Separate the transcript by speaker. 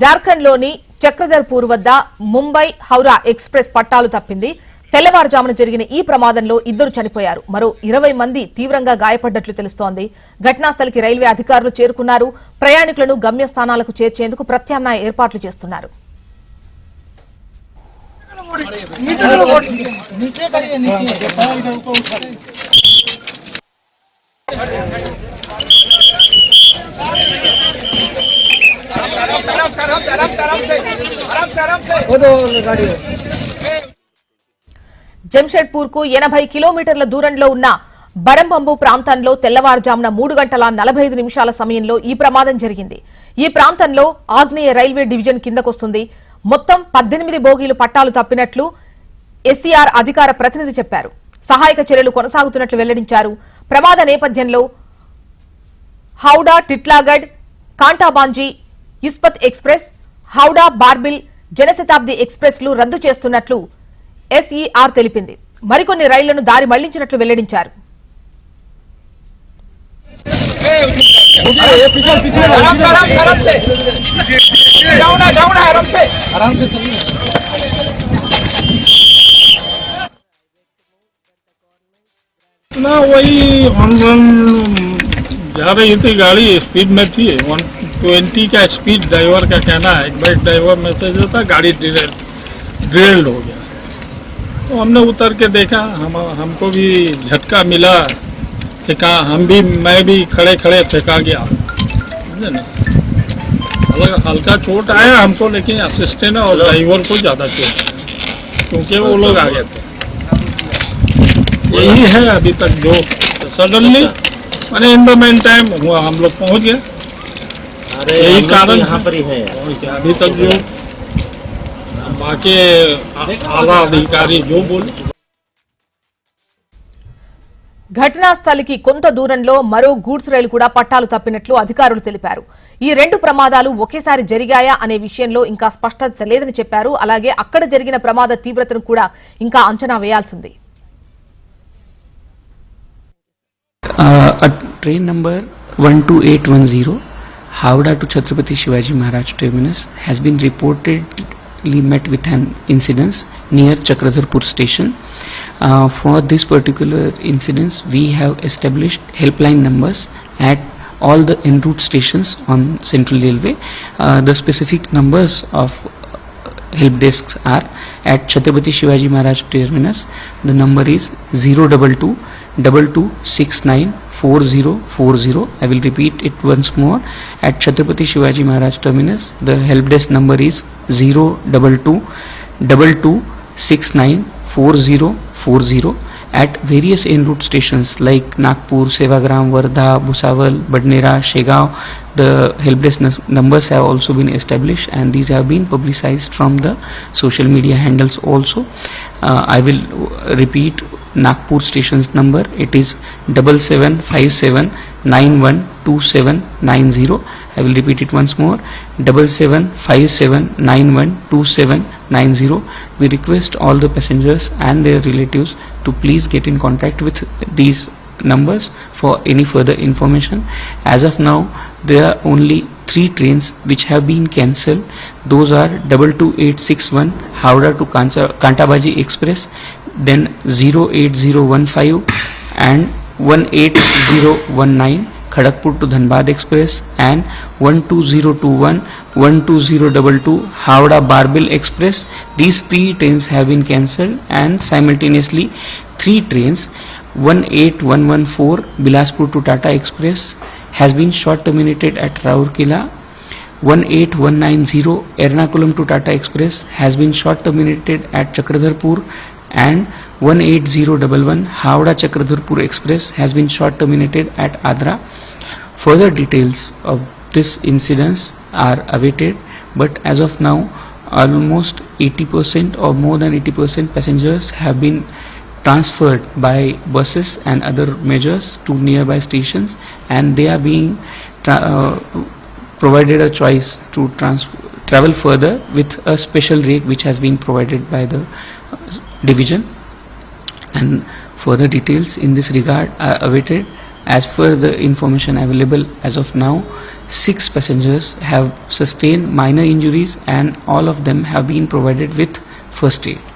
Speaker 1: జార్ఖండ్లోని చక్రధర్పూర్ వద్ద ముంబై హౌరా ఎక్స్ప్రెస్ పట్టాలు తప్పింది. తెల్లవారుజామున జరిగిన ఈ ప్రమాదంలో ఇద్దరు చనిపోయారు. మరో ఇరవై మంది తీవ్రంగా గాయపడ్డట్లు తెలుస్తోంది. ఘటనాస్థలికి రైల్వే అధికారులు చేరుకున్నారు. ప్రయాణికులను గమ్యస్థానాలకు చేర్చేందుకు ప్రత్యామ్నాయ ఏర్పాట్లు చేస్తున్నారు.
Speaker 2: नीचे
Speaker 1: జంషెడ్పూర్కు ఎనభై కిలోమీటర్ల దూరంలో ఉన్న బరంబంబు ప్రాంతంలో తెల్లవారుజామున మూడు గంటల నలభై ఐదు నిమిషాల సమయంలో ఈ ప్రమాదం జరిగింది. ఈ ప్రాంతంలో ఆగ్నేయ రైల్వే డివిజన్ కిందకొస్తుంది. మొత్తం పద్దెనిమిది బోగీలు పట్టాలు తప్పినట్లు ఎస్సీఆర్ అధికార ప్రతినిధి చెప్పారు. సహాయక చర్యలు కొనసాగుతున్నట్లు వెల్లడించారు. ప్రమాద నేపథ్యంలో హౌడా టిట్లాగఢ్ కాంటాబాంజీ ఇస్పత్ ఎక్స్ప్రెస్ హౌడా బార్బిల్ జనశతాబ్ది ఎక్స్ప్రెస్ లు రద్దు చేస్తున్నట్లు ఎస్ఈఆర్ తెలిపింది మరికొన్ని రైళ్లను దారి మళ్లించినట్లు వెల్లడించారు
Speaker 3: आराम से आराम से आराम से डाउन है डाउन है आराम से
Speaker 2: आराम से चलिए
Speaker 4: ना वही हम हम जा रही थी गाड़ी स्पीड में थी। वन ट्वेंटी का स्पीड ड्राइवर का कहना है। एक बार ड्राइवर मैसेज देता, गाड़ी ड्रिल ड्रिल्ड हो गया। तो हमने उतर के देखा, हम, हमको भी झटका मिला कि कहाँ, हम भी, मैं भी खड़े खड़े फेंका गया। समझे ना? हल्का हल्का चोट आया हमको, लेकिन असिस्टेंट और ड्राइवर को ज़्यादा चोट आया, क्योंकि वो लोग आ गए थे। यही है अभी तक जो। सडनली मैंने इन द मेन टाइम हुआ हम लोग पहुंच गए
Speaker 5: अरे
Speaker 4: यही
Speaker 5: हम लोग
Speaker 4: कारण
Speaker 5: तो यहाँ
Speaker 4: है।
Speaker 5: पर ही है
Speaker 4: पहुंच गए अभी तक जो बाकी आ- आला अधिकारी जो बोले
Speaker 1: ఘటనా స్థలికి కొంత దూరంలో మరో గూడ్స్ రైలు కూడా పట్టాలు తప్పినట్లు అధికారులు తెలిపారు ఈ రెండు ప్రమాదాలు ఒకేసారి జరిగాయా అనే విషయంలో ఇంకా స్పష్టత లేదని చెప్పారు అలాగే అక్కడ జరిగిన ప్రమాద తీవ్రతను కూడా ఇంకా అంచనా వేయాల్సింది
Speaker 6: A train number 12810 Howrah to Chhatrapati Shivaji Maharaj terminus has been reportedly met with an incident near Chakradharpur station. Uh, for this particular incident, we have established helpline numbers at all the en route stations on Central Railway. Uh, the specific numbers of help desks are at Chhatrapati Shivaji Maharaj terminus. The number is 022 2269 4040. I will repeat it once more. At Chhatrapati Shivaji Maharaj terminus, the help desk number is 022 2269 4040. At various en route stations like Nagpur, Sevagram, Wardha, Bhusawal, Badnera, Shegaon, the help desk numbers have also been established and these have been publicized from the social media handles also. Uh, I will repeat Nagpur station's number. It is double seven five seven nine one two seven nine zero. I will repeat it once more. Double seven five seven nine one two seven nine zero. We request all the passengers and their relatives to please get in contact with these numbers for any further information. As of now, there are only three trains which have been cancelled. Those are double two eight six one Howrah to Kantabaji Express, then 08015 and 18019 Kharagpur to Dhanbad Express and 12021 12022 Howrah Barbil Express. These three trains have been cancelled and simultaneously three trains 18114 Bilaspur to Tata Express has been short terminated at Raurkela 18190 Ernakulam to Tata Express has been short terminated at Chakradharpur and 18011 Howrah Chakradharpur Express has been short terminated at Adra. Further details of this incidents are awaited but as of now almost 80% or more than 80% passengers have been transferred by buses and other measures to nearby stations and they are being uh, provided a choice to travel further with a special rate which has been provided by the division and further details in this regard are awaited As per the information available as of now, six passengers have sustained minor injuries and all of them have been provided with first aid.